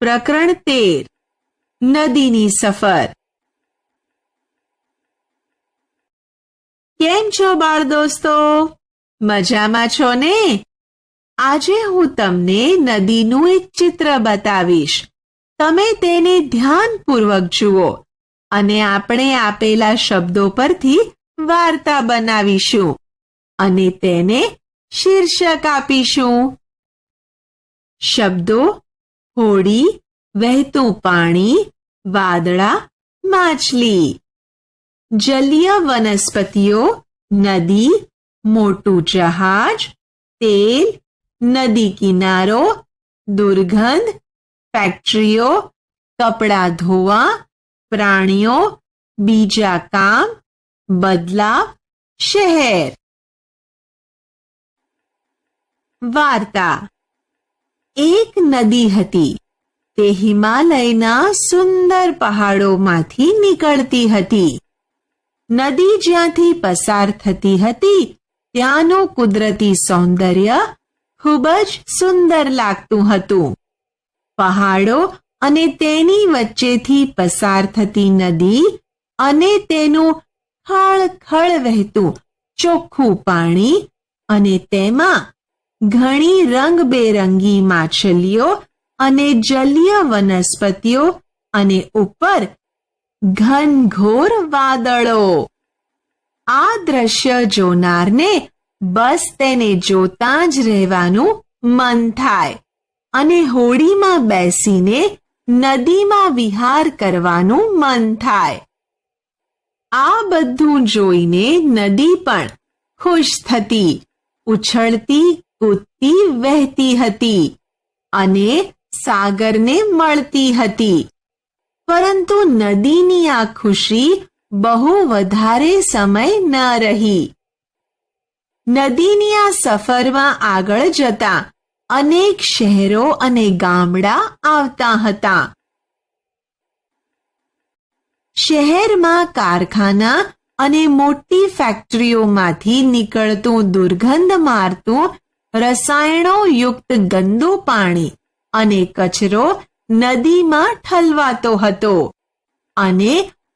પ્રકરણ તેર. નદીની સફર. કેમ છો બાળ દોસ્તો? મજામાં છો ને? આજે હું તમને નદીનું એક ચિત્ર બતાવીશ. તમે તેને ધ્યાનપૂર્વક જુઓ અને આપણે આપેલા શબ્દો પરથી વાર્તા બનાવીશું અને તેને શીર્ષક આપીશું. શબ્દો હોડી વહેતું પાણી વાદળા માછલી જલીય વનસ્પતિઓ નદી મોટું જહાજ તેલ નદી કિનારો દુર્ગંધ ફેક્ટરીઓ કપડાં ધોવા પ્રાણીઓ બીજા કામ બદલાવ શહેર વાર્તા એક નદી હતી. તે હિમાલયના સુંદર પહાડોમાંથી નીકળતી હતી. નદી જ્યાંથી પસાર થતી હતી, ત્યાંનું કુદરતી સૌંદર્ય ખૂબ જ સુંદર લાગતું હતું. પહાડો અને તેની વચ્ચેથી પસાર થતી નદી અને તેનું ખળખળ વહેતું ચોખ્ખું પાણી અને તેમાં ઘણી રંગબેરંગી માછલીઓ અને જલીય વનસ્પતિઓ અને ઉપર ઘનઘોર વાદળો. આ દ્રશ્ય જોનારને બસ તેને જોતા જ રહેવાનું મન થાય અને હોડીમાં બેસીને નદીમાં વિહાર કરવાનું મન થાય. આ બધું જોઈને નદી પણ ખુશ થતી, ઉછળતી કૂદતી વહેતી હતી અને સાગરને મળતી હતી. પરંતુ નદીની આ ખુશી બહુ વધારે સમય ન રહી. નદીની આ સફરમાં આગળ જતા અનેક શહેરો અને ગામડા આવતા હતા. શહેરમાં કારખાના અને મોટી ફેક્ટરીઓમાંથી નીકળતું દુર્ગંધ મારતું રસાયણો યુક્ત ગંદુ પાણી અને કચરો નદીમાં ઠલવાતો હતો અને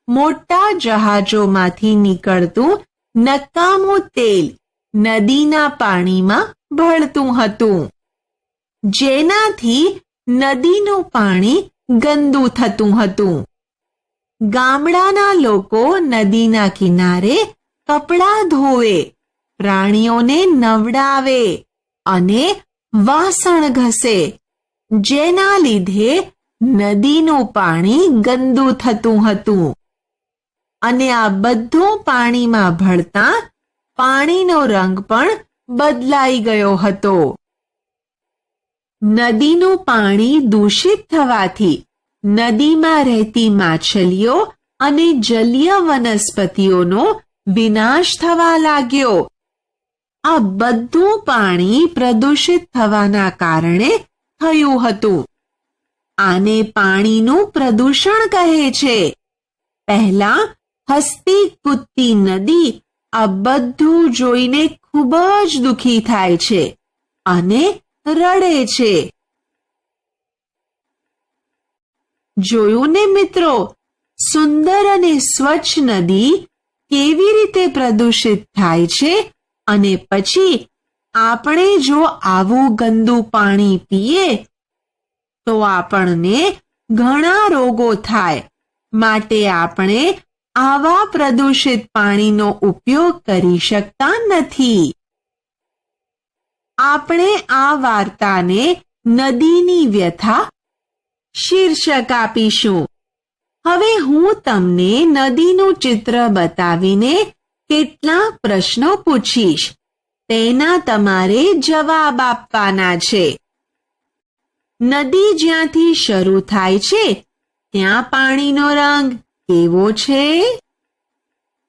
મોટા જહાજોમાંથી નીકળતું નકામું તેલ નદીના પાણીમાં ભળતું હતું. જેનાથી નદીનું પાણી ગંદુ થતું હતું. ગામડાના લોકો નદીના કિનારે કપડાં ધોવે, પ્રાણીઓને નવડાવે અને વાસણ ઘસે, જેના લીધે નદીનું પાણી ગંદુ થતું હતું. અને આ બધું પાણીમાં ભળતા પાણીનો રંગ પણ બદલાઈ ગયો હતો. નદીનું પાણી દૂષિત થવાથી નદીમાં રહેતી માછલીઓ અને જલીય વનસ્પતિઓનો વિનાશ થવા લાગ્યો. આ બધું પાણી પ્રદૂષિત થવાના કારણે થયું હતું. આને પાણીનું પ્રદૂષણ કહે છે. પહેલા હસતી કૂદતી નદી આ બધું જોઈને ખૂબ જ દુખી થાય છે અને રડે છે. જોયું ને મિત્રો, સુંદર અને સ્વચ્છ નદી કેવી રીતે પ્રદૂષિત થાય છે? અને પછી આપણે જો આવું ગંદુ પાણી પીએ, તો આપણને ઘણા રોગો થાય. માટે આપણે આવા પ્રદૂષિત પાણીનો ઉપયોગ કરી શકતા નથી. આપણે આ વાર્તાને નદીની વ્યથા શીર્ષક આપીશું. હવે હું તમને નદીનું ચિત્ર બતાવીને કેટલાક પ્રશ્નો પૂછીશ? તેના તમારે જવાબ આપવાના છે. નદી જ્યાંથી શરૂ થાય છે, ત્યાં પાણીનો રંગ કેવો છે?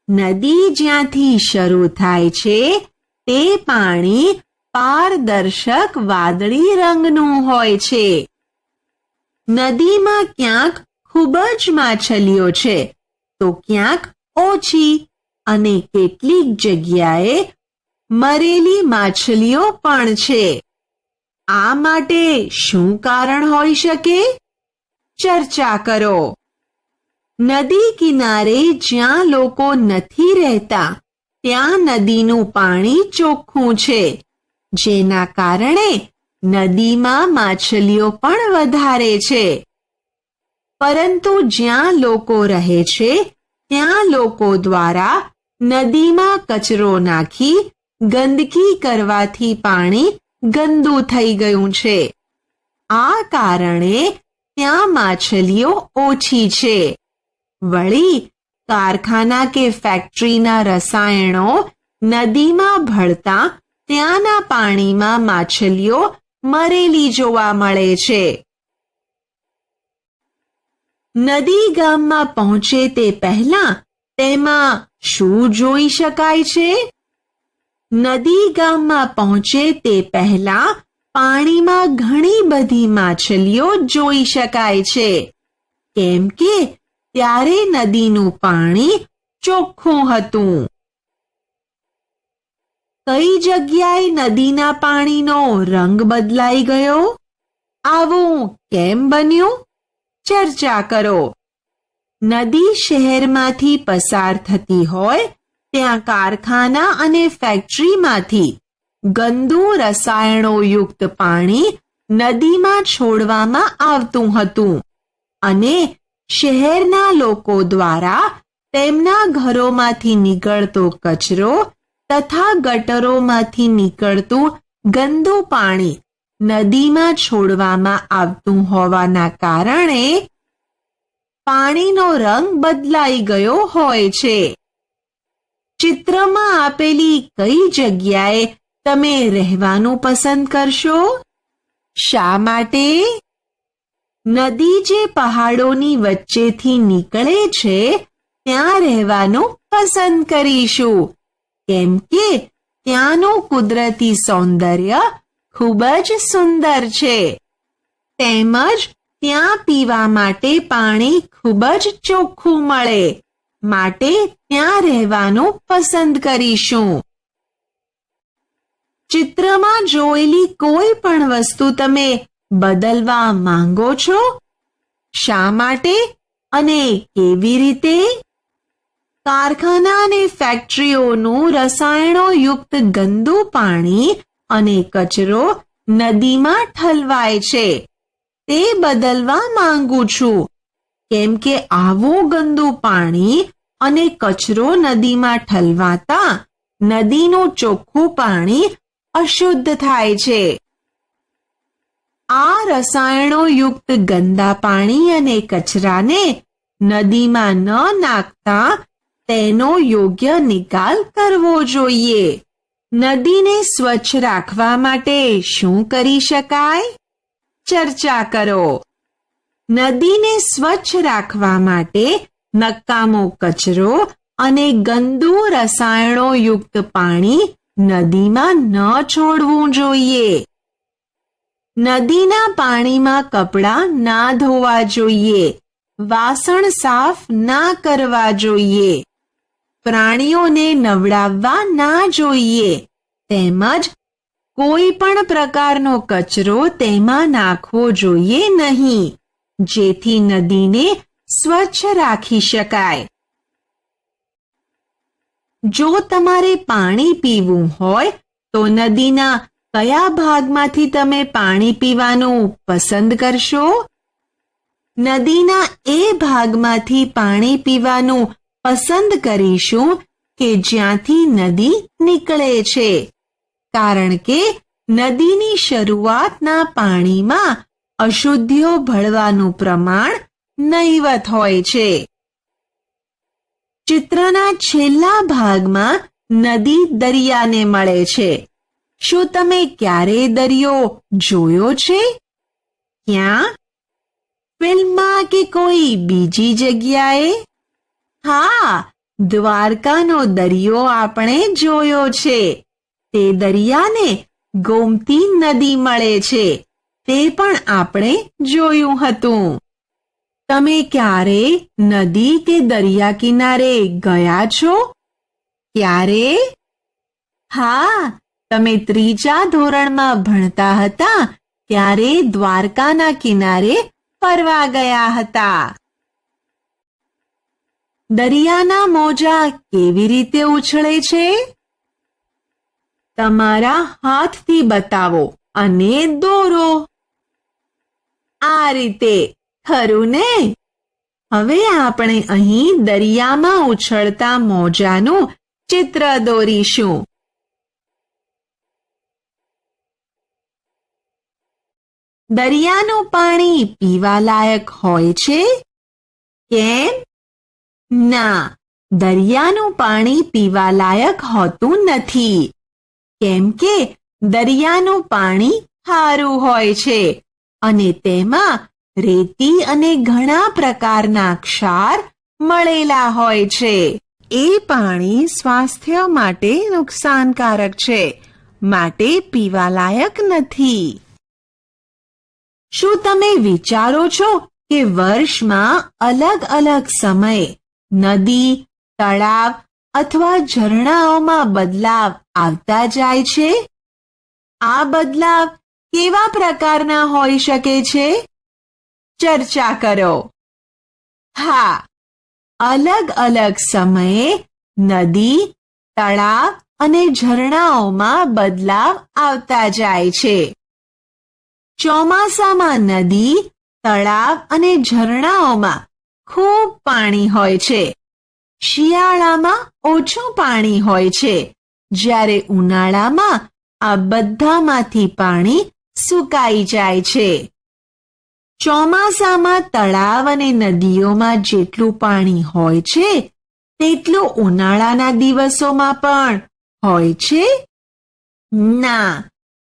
નદી જ્યાંથી શરૂ થાય છે, તે પાણી પારદર્શક વાદળી રંગનું હોય છે. નદીમાં ક્યાંક ખૂબ જ માછલીઓ છે, તો ક્યાંક ઓછી અને કેટલીક જગ્યાએ મરેલી માછલીઓ પણ છે. આ માટે શું કારણ હોઈ શકે? ચર્ચા કરો. નદી કિનારે જ્યાં લોકો નથી રહેતા, ત્યાં નદીનું પાણી ચોખ્ખું છે. જેના કારણે નદીમાં માછલીઓ પણ વધારે છે. પરંતુ જ્યાં લોકો રહે છે, ત્યાં લોકો દ્વારા નદીમાં કચરો નાખી, ગંદકી કરવાથી પાણી ગંદુ થઈ ગયું છે. આ કારણે ત્યાં માછલીઓ ઓછી છે. વળી, કારખાના કે ફેક્ટરીના રસાયણો નદીમાં ભળતા ત્યાંના પાણીમાં માછલીઓ મરેલી જોવા મળે છે. નદી ગામમાં પહોંચે તે પહેલા તેમાં શું જોઈ શકાય છે? નદી ગામમાં પહોંચે તે પહેલા પાણીમાં ઘણી બધી માછલીઓ જોઈ શકાય છે. કેમ કે ત્યારે નદીનું પાણી ચોખ્ખું હતું. કઈ જગ્યાએ નદીના પાણીનો રંગ બદલાઈ ગયો? આવું કેમ બન્યું? ચર્ચા કરો. નદી શહેરમાંથી પસાર થતી હોય, ત્યાં કારખાના અને ફેક્ટરીમાંથી ગંદુ રસાયણોયુક્ત પાણી નદીમાં છોડવામાં આવતું હતું અને શહેરના લોકો દ્વારા તેમના ઘરોમાંથી નીકળતો કચરો તથા ગટરોમાંથી નીકળતું ગંદુ પાણી નદીમાં છોડવામાં આવતું હોવાના કારણે પાણીનો રંગ બદલાઈ ગયો હોય છે. ચિત્રમાં આપેલી કઈ જગ્યાએ તમે રહેવાનું પસંદ કરશો? શા માટે? નદી જે પહાડોની વચ્ચેથી નીકળે છે, ત્યાં રહેવાનું પસંદ કરીશું. કેમ કે ત્યાંનું કુદરતી સૌંદર્ય ખૂબ જ સુંદર છે. તેમજ ત્યાં પીવા માટે પાણી ખૂબ જ ચોખ્ખું મળે. માટે ત્યાં રહેવાનું પસંદ કરીશું. ચિત્રમાં જોયેલી કોઈ પણ વસ્તુ તમે બદલવા માંગો છો? શા માટે? અને કેવી રીતે? કારખાના અને ફેક્ટરીઓનું રસાયણોયુક્ત ગંદુ પાણી અને કચરો નદીમાં ઠલવાય છે. તે બદલવા માંગુ છું. કેમ કે આવું ગંદુ પાણી અને કચરો નદીમાં ઠલવાતા નદીનું ચોખ્ખું પાણી અશુદ્ધ થાય છે. આ રસાયણોયુક્ત ગંદા પાણી અને કચરાને નદીમાં ન નાખતા તેનો યોગ્ય નિકાલ કરવો જોઈએ. નદીને સ્વચ્છ રાખવા માટે શું કરી શકાય? ચર્ચા કરો. નદીને સ્વચ્છ રાખવા માટે નકામો કચરો અને ગંદુ રસાયણોયુક્ત પાણી નદીમાં ન છોડવું જોઈએ. નદીના પાણીમાં કપડાં ના ધોવા જોઈએ. વાસણ સાફ ના કરવા જોઈએ. પ્રાણીઓને નવડાવવા ના જોઈએ. તેમજ કોઈ પણ પ્રકારનો કચરો તેમાં નાખવો જોઈએ નહીં, જેથી નદીને સ્વચ્છ રાખી શકાય. જો તમારે પાણી પીવું હોય, તો નદીના કયા ભાગમાંથી તમે પાણી પીવાનું પસંદ કરશો? નદીના એ ભાગમાંથી પાણી પીવાનું પસંદ કરીશું કે જ્યાંથી નદી નીકળે છે. કારણ કે નદીની શરૂઆતના પાણીમાં અશુદ્ધિઓ ભળવાનું પ્રમાણ નહીવત હોય છે. ચિત્રના છેલ્લા ભાગમાં નદી દરિયાને મળે છે. શું તમે ક્યારે દરિયો જોયો છે? ક્યાં? ફિલ્મમાં કે કોઈ બીજી જગ્યાએ? હા, દ્વારકાનો દરિયો આપણે જોયો છે. તે દરિયાને ગોમતી નદી મળે છે. તે પણ આપણે જોયું હતું. તમે ક્યારે નદી કે દરિયા કિનારે ગયા છો? ક્યારે? હા, તમે ત્રીજા ધોરણમાં ભણતા હતા ત્યારે દ્વારકાના કિનારે ફરવા ગયા હતા. દરિયાના મોજા કેવી રીતે ઉછળે છે? તમારા હાથથી બતાવો અને દોરો. આ રીતે ખરું ને? હવે આપણે અહીં દરિયામાં ઉછળતા મોજાનું ચિત્ર દોરીશું. દરિયાનું પાણી પીવા લાયક હોય છે? કેમ? ના, દરિયાનું પાણી પીવા લાયક હોતું નથી. કેમ કે દરિયાનું પાણી ખારું હોય છે અને તેમાં રેતી અને ઘણા પ્રકારના ક્ષાર મળેલા હોય છે. એ પાણી સ્વાસ્થ્ય માટે નુકસાનકારક છે, માટે પીવાલાયક નથી. શું તમે વિચારો છો કે વર્ષમાં અલગ અલગ સમયે નદી, તળાવ અથવા ઝરણાઓમાં બદલાવ આવતા જાય છે? આ બદલાવ કેવા પ્રકારના હોઈ શકે છે? ચર્ચા કરો. હા, અલગ અલગ સમયે નદી, તળાવ અને ઝરણાઓમાં બદલાવ આવતા જાય છે. ચોમાસામાં નદી, તળાવ અને ઝરણાઓમાં ખૂબ પાણી હોય છે. શિયાળામાં ઓછું પાણી હોય છે. જ્યારે ઉનાળામાં આ બધામાંથી પાણી સુકાઈ જાય છે. ચોમાસામાં તળાવ અને નદીઓમાં જેટલું પાણી હોય છે, તેટલું ઉનાળાના દિવસોમાં પણ હોય છે? ના.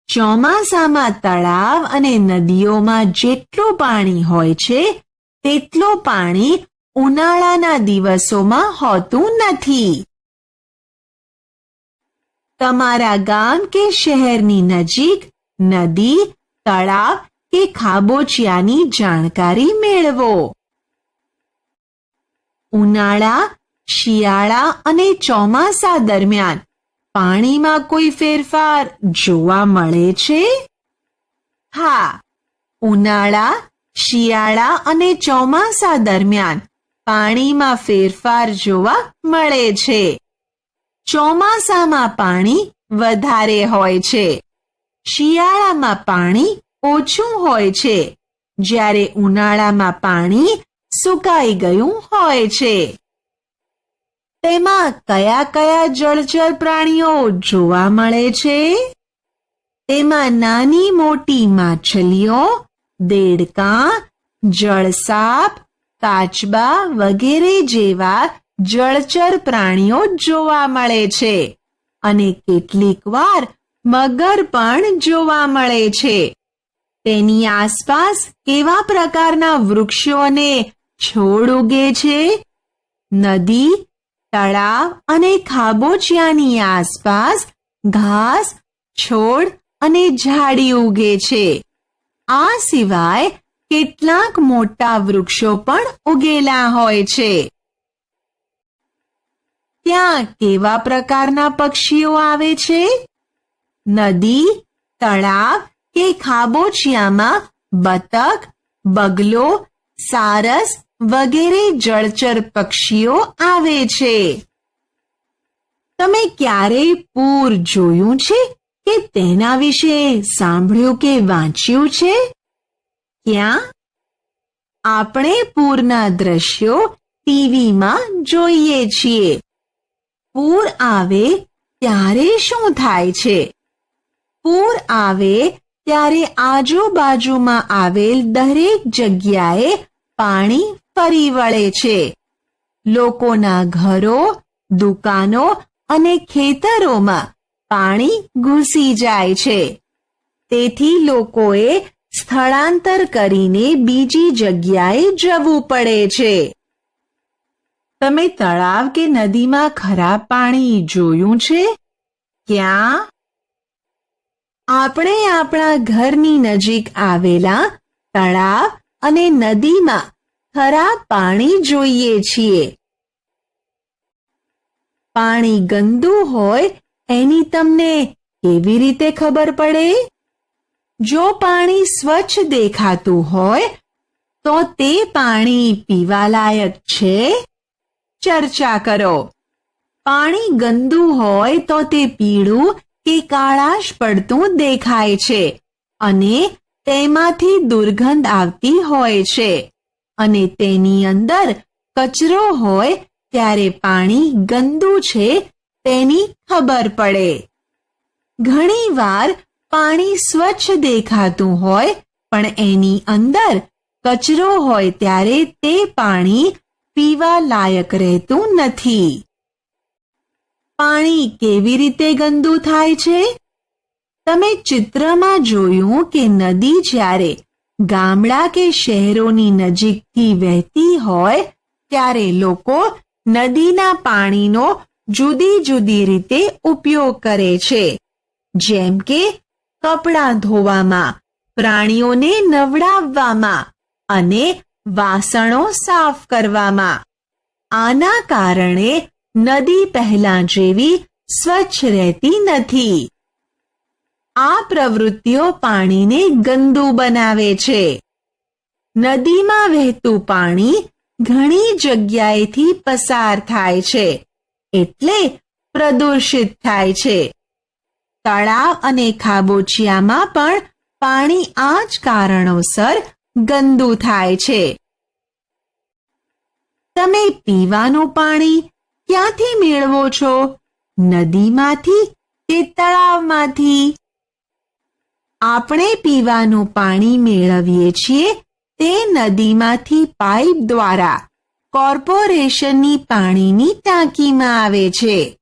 ચોમાસામાં તળાવ અને નદીઓમાં જેટલું પાણી હોય છે, તેટલું પાણી ઉનાળાના દિવસોમાં હોતું નથી. તમારા ગામ કે શહેરની નજીક, નદી, તળાવ કે ખાબોચિયાની જાણકારી મેળવો. ઉનાળા, શિયાળા અને ચોમાસા દરમિયાન પાણીમાં કોઈ ફેરફાર જોવા મળે છે? હા, ઉનાળા, શિયાળા અને ચોમાસા દરમિયાન પાણીમાં ફેરફાર જોવા મળે છે. ચોમાસામાં પાણી વધારે હોય છે. શિયાળામાં પાણી ઓછું હોય છે. જ્યારે ઉનાળામાં પાણી સુકાઈ ગયું હોય છે. તેમાં કયા કયા જળચર પ્રાણીઓ જોવા મળે છે? તેમાં નાની મોટી માછલીઓ, દેડકા, જળસાપ કાચબા વગેરે જેવા જળચર પ્રાણીઓ જોવા મળે છે. અને કેટલીક વાર મગર પણ જોવા મળે છે. તેની આસપાસ કેવા પ્રકારના વૃક્ષો અને છોડ ઉગે છે? નદી, તળાવ અને ખાબોચિયાની આસપાસ ઘાસ, છોડ અને ઝાડી ઉગે છે. આ સિવાય કેટલાક મોટા વૃક્ષો પણ ઉગેલા હોય છે. ત્યાં કેવા પ્રકારના પક્ષીઓ આવે છે? નદી, તળાવ કે ખાબોચિયામાં બતક, બગલો, સારસ વગેરે જળચર પક્ષીઓ આવે છે. તમે ક્યારેય પૂર જોયું છે કે તેના વિશે સાંભળ્યું કે વાંચ્યું છે? ક્યાં? આપણે પૂરના દ્રશ્યો ટીવીમાં જોઈએ છીએ. પૂર આવે ત્યારે શું થાય છે? પૂર આવે ત્યારે આજુબાજુમાં આવેલ દરેક જગ્યાએ પાણી ફરી વળે છે. લોકોના ઘરો, દુકાનો અને ખેતરોમાં પાણી ઘૂસી જાય છે. તેથી લોકોએ સ્થળાંતર કરીને બીજી જગ્યાએ જવું પડે છે. તમે તળાવ કે નદીમાં ખરાબ પાણી જોયું છે? ક્યાં? આપણે આપણા ઘરની નજીક આવેલા તળાવ અને નદીમાં ખરાબ પાણી જોઈએ છીએ. પાણી ગંદુ હોય એની તમને કેવી રીતે ખબર પડે? જો પાણી સ્વચ્છ દેખાતું હોય, તો તે પાણી પીવાલાયક છે. ચર્ચા કરો. પાણી ગંદુ હોય તો તે પીળું કે કાળાશ પડતું દેખાય છે અને તેમાંથી દુર્ગંધ આવતી હોય છે. અને તેની અંદર કચરો હોય ત્યારે પાણી ગંદુ છે તેની ખબર પડે. ઘણીવાર પાણી સ્વચ્છ દેખાતું હોય, પણ એની અંદર કચરો હોય ત્યારે તે પાણી પીવા લાયક રહેતું નથી. પાણી કેવી રીતે ગંદુ થાય છે? તમે ચિત્રમાં જોયું કે નદી જ્યારે ગામડા કે શહેરોની નજીકથી વહેતી હોય, ત્યારે લોકો નદીના પાણીનો જુદી જુદી રીતે ઉપયોગ કરે છે. જેમ કે કપડાં ધોવામાં, પ્રાણીઓને નવડાવવામાં અને વાસણો સાફ કરવામાં. આના કારણે નદી પહેલા જેવી સ્વચ્છ રહેતી નથી. આ પ્રવૃત્તિઓ પાણીને ગંદુ બનાવે છે. નદીમાં વહેતું પાણી ઘણી જગ્યાએથી પસાર થાય છે, એટલે પ્રદૂષિત થાય છે. તળાવ અને ખાબોચિયામાં પણ પાણી આ જ કારણોસર ગંદુ થાય છે. તમે પીવાનું પાણી ક્યાંથી મેળવો છો? નદીમાંથી કે તળાવમાંથી? આપણે પીવાનું પાણી મેળવીએ છીએ તે નદીમાંથી પાઇપ દ્વારા કોર્પોરેશનની પાણીની ટાંકીમાં આવે છે.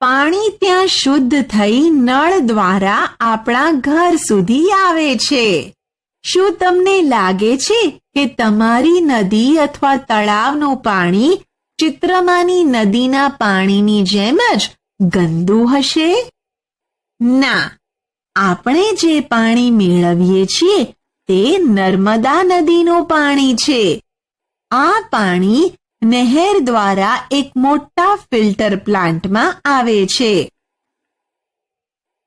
પાણી ત્યાં શુદ્ધ થઈ નળ દ્વારા આપણા ઘર સુધી આવે છે. શું તમને લાગે છે કે તમારી નદી અથવા તળાવનું પાણી ચિત્રમાંની નદીના પાણીની જેમ જ ગંદુ હશે? ના. આપણે જે પાણી મેળવીએ છીએ તે નર્મદા નદીનું પાણી છે. આ પાણી નહેર દ્વારા એક મોટા ફિલ્ટર પ્લાન્ટમાં આવે છે.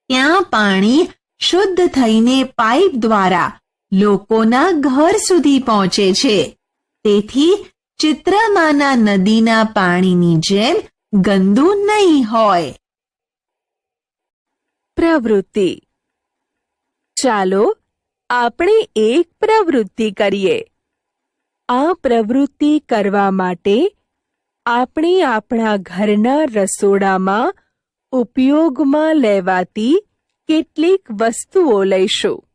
ત્યાં પાણી શુદ્ધ થઈને પાઇપ દ્વારા લોકોના ઘર સુધી પહોંચે છે. તેથી ચિત્રમાંના નદીના પાણીની જેમ ગંદુ નહીં હોય. પ્રવૃત્તિ. ચાલો આપણે એક પ્રવૃત્તિ કરીએ. આ પ્રવૃત્તિ કરવા માટે આપણે આપણા ઘરના રસોડામાં ઉપયોગમાં લેવાતી કેટલીક વસ્તુઓ લઈશું.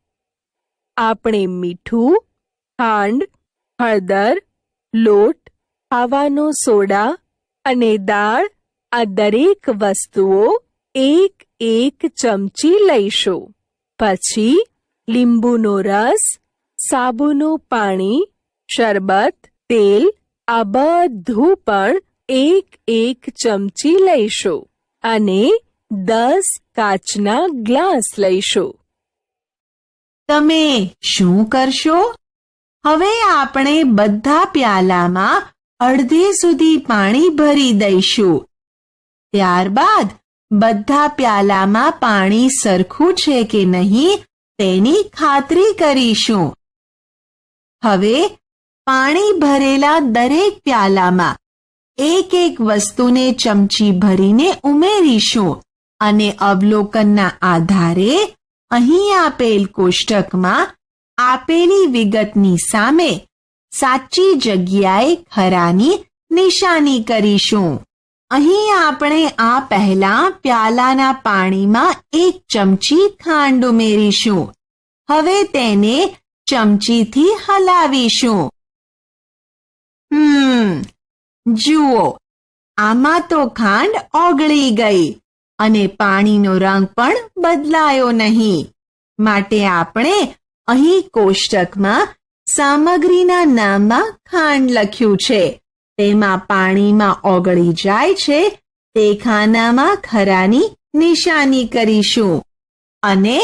આપણે મીઠું, ખાંડ, હળદર, લોટ, ખાવાનો સોડા અને દાળ આ દરેક વસ્તુઓ એક એક ચમચી લઈશું. પછી લીંબુનો રસ, સાબુનું પાણી શરબત, તેલ આ બધું પણ એક એક ચમચી લઈશું અને દસ કાચના ગ્લાસ લઈશું. તમે શું કરશો? હવે આપણે બધા પ્યાલામાં અડધે સુધી પાણી ભરી દઈશું. ત્યારબાદ બધા પ્યાલામાં પાણી સરખું છે કે નહીં તેની ખાતરી કરીશું. હવે પાણી ભરેલા દરેક પ્યાલામાં એક એક વસ્તુને ચમચી ભરીને ઉમેરીશું અને અવલોકનના આધારે અહીં આપેલ કોષ્ટકમાં આપેલી વિગતની સામે સાચી જગ્યાએ ખરાની નિશાની કરીશું. અહીં આપણે આ પહેલા પ્યાલાના પાણીમાં એક ચમચી ખાંડ ઉમેરીશું. હવે તેને ચમચીથી હલાવીશું. હમ જુઓ આમાં તો ખાંડ ઓગળી ગઈ અને પાણીનો રંગ પણ બદલાયો નહીં માટે આપણે અહીં કોષ્ટકમાં સામગ્રીના નામમાં ખાંડ લખ્યું છે તેમાં પાણીમાં ઓગળી જાય છે તે ખાનામાં ખરાની નિશાની કરીશું અને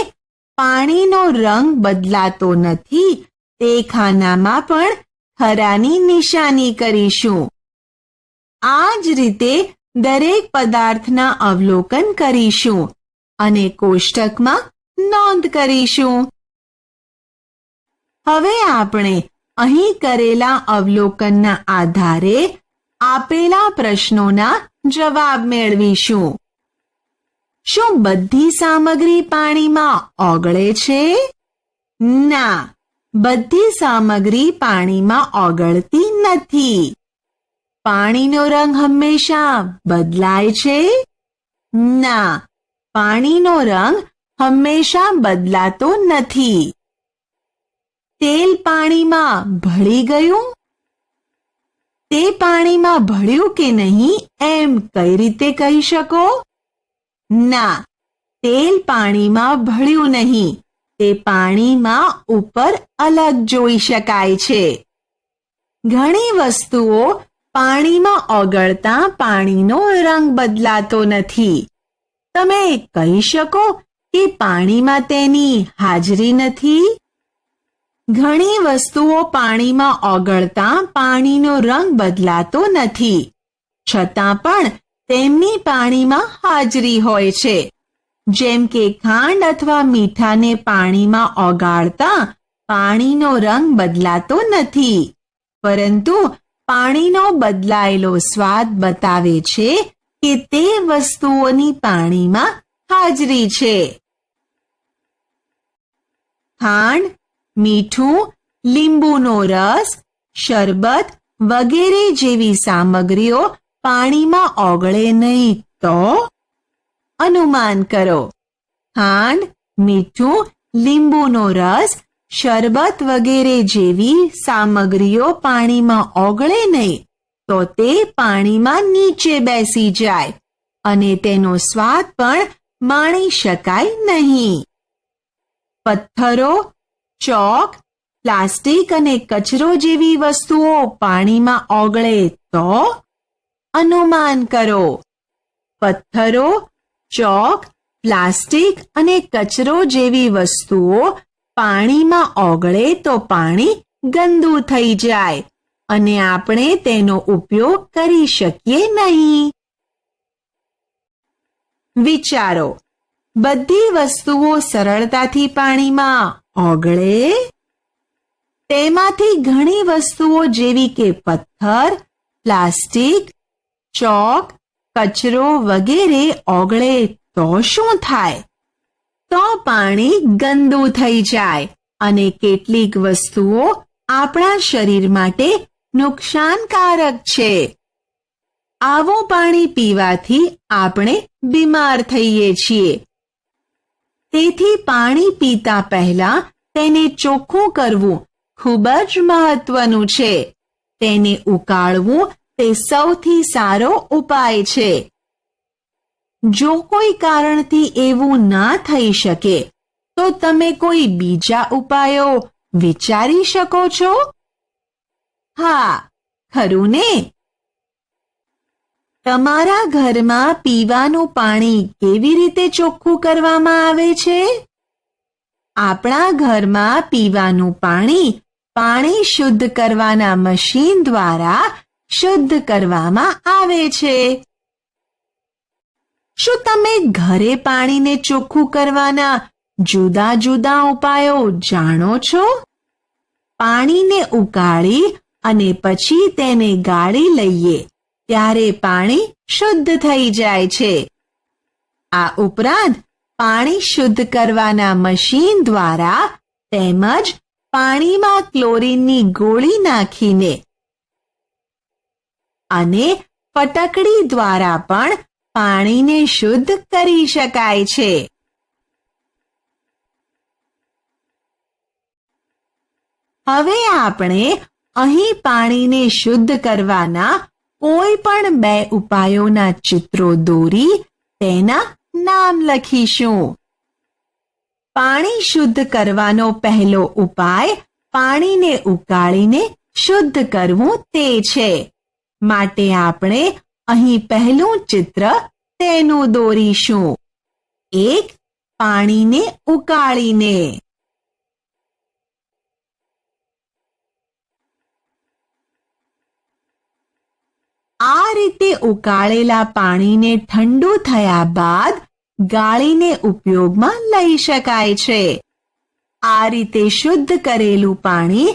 પાણીનો રંગ બદલાતો નથી તે ખાનામાં પણ ખરાની નિશાની કરીશું. આ જ રીતે દરેક પદાર્થના અવલોકન કરીશું અને કોષ્ટકમાં નોંધ કરીશું. હવે આપણે અહીં કરેલા અવલોકનના આધારે આપેલા પ્રશ્નોના જવાબ મેળવીશું. શું બધી સામગ્રી પાણીમાં ઓગળે છે? ના. બધી સામગ્રી પાણીમાં ઓગળતી નથી. પાણીનો રંગ હંમેશા બદલાય છે? ના, પાણીનો રંગ હંમેશા બદલાતો નથી. તેલ પાણીમાં ભળી ગયું? તે પાણીમાં ભળ્યું કે નહીં એમ કઈ રીતે કહી શકો? ના, તેલ પાણીમાં ભળ્યું નહીં. તે પાણીમાં ઉપર અલગ જોઈ શકાય છે. ઘણી વસ્તુઓ પાણીમાં ઓગળતા પાણીનો રંગ બદલાતો નથી. તમે કહી શકો કે પાણીમાં તેની હાજરી નથી? ઘણી વસ્તુઓ પાણીમાં ઓગળતા પાણીનો રંગ બદલાતો નથી. છતાં પણ તેમની પાણીમાં હાજરી હોય છે. જેમ કે ખાંડ અથવા મીઠાને પાણીમાં ઓગાળતા પાણીનો રંગ બદલાતો નથી. પરંતુ પાણીનો બદલાયેલો સ્વાદ બતાવે છે કે તે વસ્તુઓની પાણીમાં હાજરી છે. ખાંડ, મીઠું, લીંબુનો રસ, શરબત વગેરે જેવી સામગ્રીઓ પાણીમાં ઓગળે નહીં તો અનુમાન કરો. ખાંડ, મીઠું, લીંબુનો રસ, શરબત વગેરે જેવી સામગ્રીઓ પાણીમાં ઓગળે નહીં, તો તે પાણીમાં નીચે બેસી જાય અને તેનો સ્વાદ પણ માણી શકાય નહીં. પથ્થરો, ચોક, પ્લાસ્ટિક અને કચરો જેવી વસ્તુઓ પાણીમાં ઓગળે તો અનુમાન કરો. પથ્થરો ચોક, પ્લાસ્ટિક અને કચરો જેવી વસ્તુઓ પાણીમાં ઓગળે તો પાણી ગંદુ થઈ જાય અને આપણે તેનો ઉપયોગ કરી શકીએ નહીં. વિચારો, બધી વસ્તુઓ સરળતાથી પાણીમાં ઓગળે? તેમાંથી ઘણી વસ્તુઓ જેવી કે પથ્થર, પ્લાસ્ટિક, ચોક કચરો વગેરે ઓગળે તો શું થાય? તો પાણી ગંદુ થઈ જાય અને કેટલીક વસ્તુઓ આપણા શરીર માટે નુકસાનકારક છે. આવું પાણી પીવાથી આપણે બીમાર થઈએ છીએ. તેથી પાણી પીતા પહેલા તેને ચોખ્ખું કરવું ખૂબ જ મહત્વનું છે. તેને ઉકાળવું તે સૌથી સારો ઉપાય છે. જો કોઈ કારણથી એવું ના થઈ શકે, તો તમે કોઈ બીજા ઉપાયો વિચારી શકો છો? હા, ખરું ને? તમારા ઘરમાં પીવાનું પાણી કેવી રીતે ચોખ્ખું કરવામાં આવે છે? આપણા ઘરમાં પીવાનું પાણી પાણી શુદ્ધ કરવાના મશીન દ્વારા શુદ્ધ કરવામાં આવે છે. શું તમે ઘરે પાણીને ચોખ્ખું કરવાના જુદા જુદા ઉપાયો જાણો છો? પાણીને ઉકાળી અને પછી તેને ગાળી લઈએ, ત્યારે પાણી શુદ્ધ થઈ જાય છે. આ ઉપરાંત પાણી શુદ્ધ કરવાના મશીન દ્વારા તેમજ પાણીમાં ક્લોરીનની ગોળી નાખીને અને ફટકડી દ્વારા પણ પાણીને શુદ્ધ કરી શકાય છે. હવે આપણે અહીં પાણીને શુદ્ધ કરવાના કોઈ પણ બે ઉપાયોના ચિત્રો દોરી તેના નામ લખીશું. પાણી શુદ્ધ કરવાનો પહેલો ઉપાય પાણીને ઉકાળીને શુદ્ધ કરવું તે છે. માટે આપણે અહીં પહેલું ચિત્ર તેનું દોરીશું. એક, પાણીને ઉકાળીને. આ રીતે ઉકાળેલા પાણીને ઠંડુ થયા બાદ ગાળીને ઉપયોગમાં લઈ શકાય છે. આ રીતે શુદ્ધ કરેલું પાણી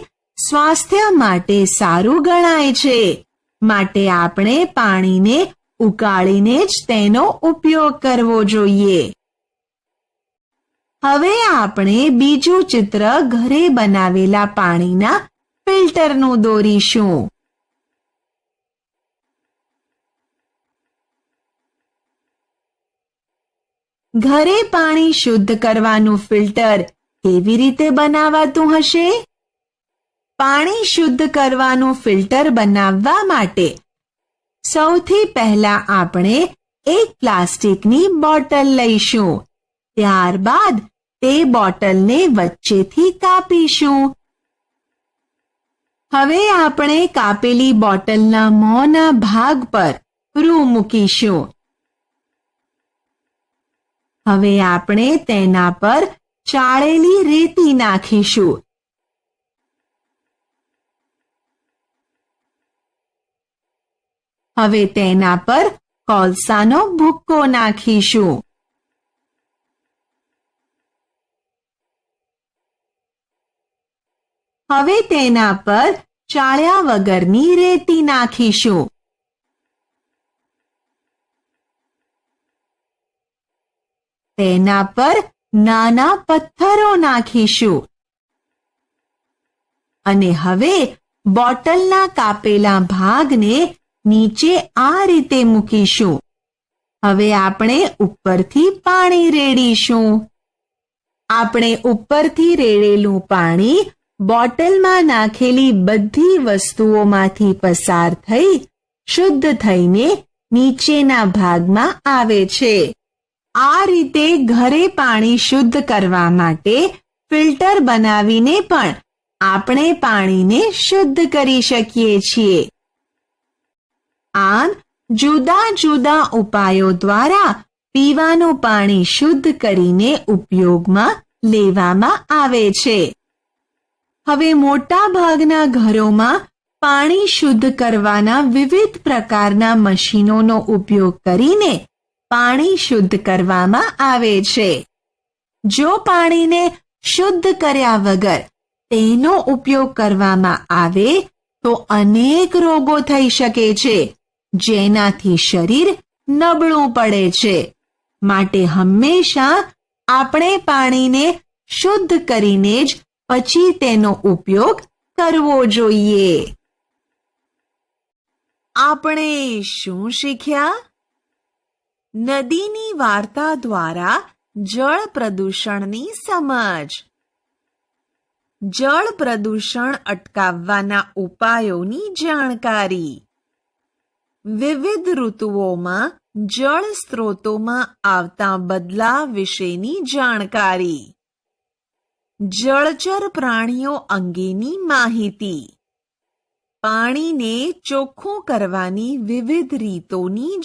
સ્વાસ્થ્ય માટે સારું ગણાય છે. માટે આપણે પાણીને ઉકાળીને જ તેનો ઉપયોગ કરવો જોઈએ. હવે આપણે બીજું ચિત્ર ઘરે બનાવેલા પાણીના ફિલ્ટરનું દોરીશું. ઘરે પાણી શુદ્ધ કરવાનું ફિલ્ટર કેવી રીતે બનાવાતું હશે? પાણી શુદ્ધ કરવાનું ફિલ્ટર બનાવવા માટે સૌથી પહેલા આપણે એક પ્લાસ્ટિકની બોટલ લઈશું. ત્યારબાદ તે બોટલને વચ્ચેથી કાપીશું. હવે આપણે કાપેલી બોટલના મોંના ભાગ પર રૂ મૂકીશું. હવે આપણે તેના પર ચાળેલી રેતી નાખીશું. હવે તેના પર કોલસાનો ભૂક્કો નાખીશું. હવે તેના પર ચાળ્યા વગરની રેતી નાખીશું. તેના પર નાના પથ્થરો નાખીશું. અને હવે બોટલના કાપેલા ભાગને નીચે આ રીતે મૂકીશું. હવે આપણે ઉપરથી પાણી રેડીશું. આપણે ઉપરથી રેડેલું પાણી બોટલમાં નાખેલી બધી વસ્તુઓમાંથી પસાર થઈ શુદ્ધ થઈને નીચેના ભાગમાં આવે છે. આ રીતે ઘરે પાણી શુદ્ધ કરવા માટે ફિલ્ટર બનાવીને પણ આપણે પાણીને શુદ્ધ કરી શકીએ છીએ. આમ જુદા જુદા ઉપાયો દ્વારા પીવાનું પાણી શુદ્ધ કરીને ઉપયોગમાં લેવામાં આવે છે. હવે મોટા ભાગના ઘરોમાં પાણી શુદ્ધ કરવાના વિવિધ પ્રકારના મશીનોનો ઉપયોગ કરીને પાણી શુદ્ધ કરવામાં આવે છે. જો પાણીને શુદ્ધ કર્યા વગર તેનો ઉપયોગ કરવામાં આવે તો અનેક રોગો થઈ શકે છે. જેનાથી શરીર નબળું પડે છે. માટે હંમેશા આપણે પાણીને શુદ્ધ કરીને જ પછી તેનો ઉપયોગ કરવો જોઈએ. આપણે શું શીખ્યા? નદીની વાર્તા દ્વારા જળ પ્રદૂષણની સમજ. જળ પ્રદૂષણ અટકાવવાના ઉપાયોની જાણકારી. વિવિધ ઋતુઓમાં જળ સ્ત્રોતોમાં આવતા બદલાવ વિશેની જાણકારી. જળચર પ્રાણીઓ અંગેની માહિતી. પાણીને ચોખ્ખું કરવાની વિવિધ રીતોની